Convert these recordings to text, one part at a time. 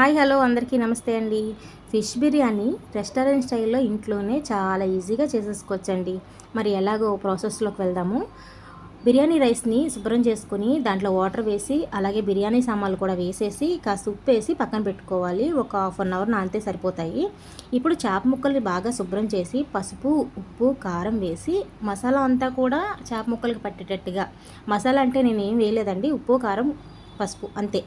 Hi hello అందరికీ నమస్తే అండి. ఫిష్ బిర్యానీ రెస్టారెంట్ స్టైల్లో ఇంట్లోనే చాలా ఈజీగా చేసేసుకోవచ్చండి. మరి ఎలాగో ప్రాసెస్లోకి వెళ్దాము. బిర్యానీ రైస్ని శుభ్రం చేసుకుని దాంట్లో వాటర్ వేసి అలాగే బిర్యానీ సామాన్లు కూడా వేసేసి కాస్త ఉప్పు వేసి పక్కన పెట్టుకోవాలి. ఒక హాఫ్ అన్ అవర్ నానితే సరిపోతాయి. ఇప్పుడు చేప ముక్కల్ని బాగా శుభ్రం చేసి పసుపు ఉప్పు కారం వేసి మసాలా అంతా కూడా చేప ముక్కలకి పట్టేటట్టుగా. మసాలా అంటే నేను ఏం వేయలేదండి. ఉప్పు కారం పసుపు అంతే.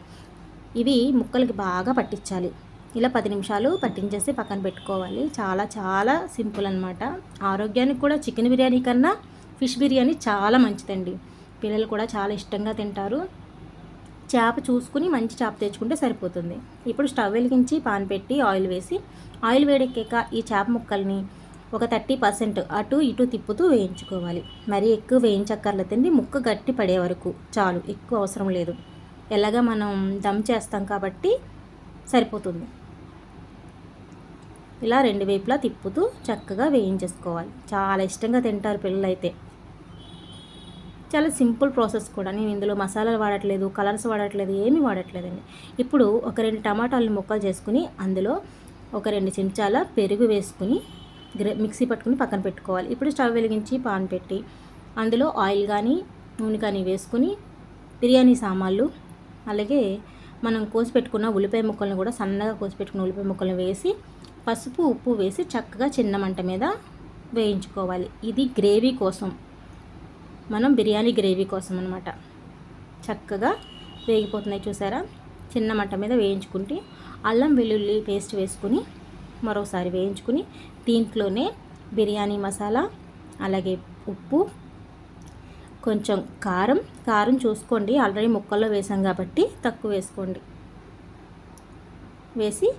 ఇవి ముక్కలకి బాగా పట్టించాలి. ఇలా పది నిమిషాలు పట్టించేసి పక్కన పెట్టుకోవాలి. చాలా చాలా సింపుల్ అనమాట ఆరోగ్యానికి కూడా చికెన్ బిర్యానీ కన్నా ఫిష్ బిర్యానీ చాలా మంచిదండి. పిల్లలు కూడా చాలా ఇష్టంగా తింటారు. చేప చూసుకుని మంచి చేప తెచ్చుకుంటే సరిపోతుంది. ఇప్పుడు స్టవ్ వెలిగించి పాన్ పెట్టి ఆయిల్ వేసి ఆయిల్ వేడెక్కాక ఈ చేప ముక్కల్ని ఒక థర్టీ పర్సెంట్ అటు ఇటు తిప్పుతూ వేయించుకోవాలి. మరీ ఎక్కువ వేయించక్కర్లేదండి ముక్క గట్టి పడే వరకు చాలు ఎక్కువ అవసరం లేదు. ఎలాగా మనం దమ్ చేస్తాం కాబట్టి సరిపోతుంది. ఇలా రెండు వైపులా తిప్పుతూ చక్కగా వేయించేసుకోవాలి. చాలా ఇష్టంగా తింటారు పిల్లలైతే. చాలా సింపుల్ ప్రాసెస్ కూడా. నేను ఇందులో మసాలాలు వాడట్లేదు కలర్స్ వాడట్లేదు ఏమీ వాడట్లేదండి. ఇప్పుడు ఒక రెండు టమాటాలను ముక్కలు చేసుకుని అందులో ఒక రెండు చెంచాల పెరుగు వేసుకుని మిక్సీ పట్టుకుని పక్కన పెట్టుకోవాలి. ఇప్పుడు స్టవ్ వెలిగించి పాన్ పెట్టి అందులో ఆయిల్ కానీ నూనె కానీ వేసుకుని బిర్యానీ సామాన్లు అలాగే మనం కోసి పెట్టుకున్న ఉల్లిపాయ ముక్కలను కూడా సన్నగా కోసి పెట్టుకున్న ఉల్లిపాయ ముక్కలను వేసి పసుపు ఉప్పు వేసి చక్కగా చిన్న మంట మీద వేయించుకోవాలి. ఇది గ్రేవీ కోసం. మనం బిర్యానీ గ్రేవీ కోసం అనమాట చక్కగా వేగిపోతున్నాయి చూసారా? చిన్న మంట మీద వేయించుకుంటే అల్లం వెల్లుల్లి పేస్ట్ వేసుకుని మరోసారి వేయించుకుని దీంట్లోనే బిర్యానీ మసాలా అలాగే ఉప్పు కొంచెం కారం కారం చూసుకోండి. ఆల్రెడీ ముక్కల్లో వేసాం కాబట్టి తక్కువ వేసుకోండి. వేసి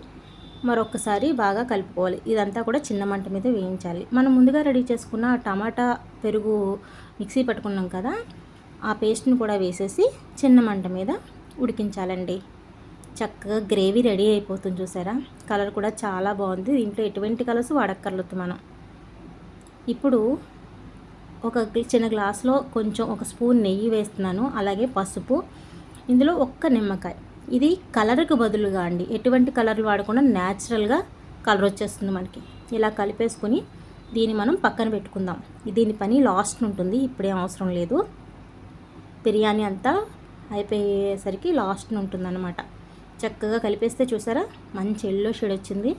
మరొకసారి బాగా కలుపుకోవాలి. ఇదంతా కూడా చిన్న మంట మీద వేయించాలి. మనం ముందుగా రెడీ చేసుకున్న టమాటా పెరుగు మిక్సీ పట్టుకున్నాం కదా ఆ పేస్ట్ని కూడా వేసేసి చిన్న మంట మీద ఉడికించాలండి. చక్కగా గ్రేవీ రెడీ అయిపోతుంది చూసారా? కలర్ కూడా చాలా బాగుంది. దీంట్లో ఎటువంటి కలర్స్ వాడక్కర్లేదు మనం. ఇప్పుడు ఒక చిన్న గ్లాస్లో కొంచెం ఒక స్పూన్ నెయ్యి వేస్తున్నాను అలాగే పసుపు. ఇందులో ఒక్క నిమ్మకాయ. ఇది కలర్కి బదులుగా అండి. ఎటువంటి కలర్లు వాడకుండా న్యాచురల్గా కలర్ వచ్చేస్తుంది మనకి. ఇలా కలిపేసుకుని దీన్ని మనం పక్కన పెట్టుకుందాం. దీని పని లాస్ట్ ఉంటుంది ఇప్పుడేం అవసరం లేదు. బిర్యానీ అంతా అయిపోయేసరికి లాస్ట్ ఉంటుందన్నమాట. చక్కగా కలిపేస్తే చూసారా? మంచి ఎల్లో షేడ్ వచ్చింది.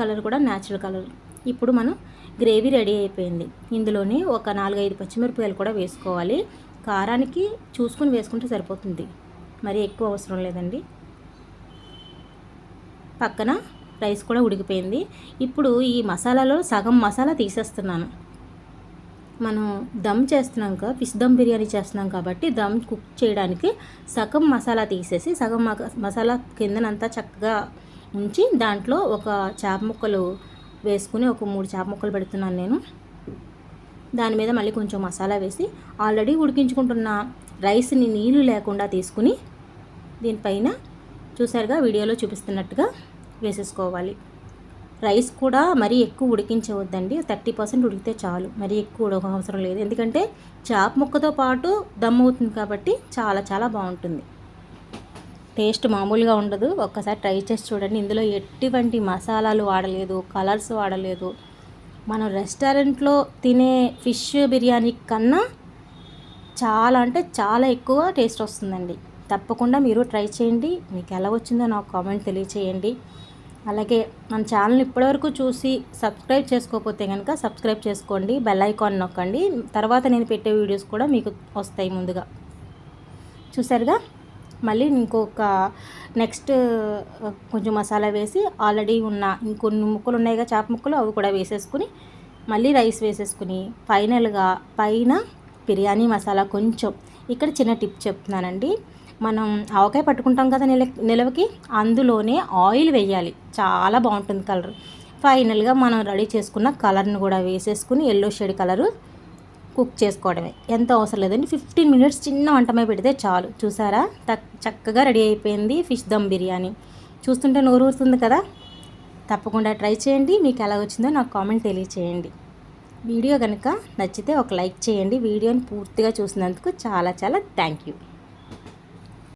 కలర్ కూడా న్యాచురల్ కలర్ ఇప్పుడు మనం గ్రేవీ రెడీ అయిపోయింది. ఇందులోనే ఒక నాలుగైదు పచ్చిమిరపకాయలు కూడా వేసుకోవాలి. కారానికి చూసుకుని వేసుకుంటే సరిపోతుంది. మరి ఎక్కువ అవసరం లేదండి. పక్కన రైస్ కూడా ఉడికిపోయింది. ఇప్పుడు ఈ మసాలాలో సగం మసాలా తీసేస్తున్నాను. మనం దమ్ చేస్తున్నాం కదా ఫిష్ దమ్ బిర్యానీ చేస్తున్నాం కాబట్టి దమ్ కుక్ చేయడానికి సగం మసాలా తీసేసి సగం మసాలా కిందనంతా చక్కగా ఉంచి దాంట్లో ఒక చేప ముక్కలు వేసుకుని ఒక మూడు చేప ముక్కలు పెడుతున్నాను నేను. దాని మీద మళ్ళీ కొంచెం మసాలా వేసి ఆల్రెడీ ఉడికించుకుంటున్న రైస్ని నీళ్ళు లేకుండా తీసుకుని దీనిపైన చూసారుగా వీడియోలో చూపిస్తున్నట్టుగా వేసేసుకోవాలి. రైస్ కూడా మరీ ఎక్కువ ఉడికించవద్దండి. థర్టీ పర్సెంట్ ఉడికితే చాలు. మరీ ఎక్కువ ఉడక అవసరం లేదు. ఎందుకంటే చాప ముక్కతో పాటు దమ్ అవుతుంది కాబట్టి చాలా చాలా బాగుంటుంది. టేస్ట్ మామూలుగా ఉండదు. ఒక్కసారి ట్రై చేసి చూడండి. ఇందులో ఎటువంటి మసాలాలు వాడలేదు కలర్స్ వాడలేదు. మనం రెస్టారెంట్లో తినే ఫిష్ బిర్యానీ కన్నా చాలా అంటే చాలా ఎక్కువ టేస్ట్ వస్తుందండి. తప్పకుండా మీరు ట్రై చేయండి. మీకు ఎలా వచ్చిందో నాకు కామెంట్ తెలియచేయండి. అలాగే మన ఛానల్ ఇప్పటివరకు చూసి సబ్స్క్రైబ్ చేసుకోకపోతే కనుక సబ్స్క్రైబ్ చేసుకోండి. బెల్ ఐకాన్ నొక్కండి. తర్వాత నేను పెట్టే వీడియోస్ కూడా మీకు వస్తాయి ముందుగా. చూసారుగా మళ్ళీ ఇంకొక నెక్స్ట్ కొంచెం మసాలా వేసి ఆల్రెడీ ఉన్న ఇంకొన్ని ముక్కలు ఉన్నాయిగా చేప ముక్కలు అవి కూడా వేసేసుకుని మళ్ళీ రైస్ వేసేసుకుని ఫైనల్గా పైన బిర్యానీ మసాలా కొంచెం. ఇక్కడ చిన్న టిప్ చెప్తున్నానండి. మనం ఆవకాయ పట్టుకుంటాం కదా నిల నిలవకి అందులోనే ఆయిల్ వేయాలి. చాలా బాగుంటుంది కలర్. ఫైనల్గా మనం రెడీ చేసుకున్న కలర్ని కూడా వేసేసుకుని ఎల్లో షేడ్ కలరు కుక్ చేసుకోవడమే. ఎంత అవసరం లేదండి. ఫిఫ్టీన్ మినిట్స్ చిన్న వంటమే పెడితే చాలు. చూసారా? చక్కగా రెడీ అయిపోయింది ఫిష్ దమ్ బిర్యానీ. చూస్తుంటే నోరు ఊరుతుంది కదా? తప్పకుండా ట్రై చేయండి. మీకు ఎలా వచ్చిందో నాకు కామెంట్ తెలియచేయండి. వీడియో కనుక నచ్చితే ఒక లైక్ చేయండి. వీడియోని పూర్తిగా చూసినందుకు చాలా చాలా థ్యాంక్ యూ.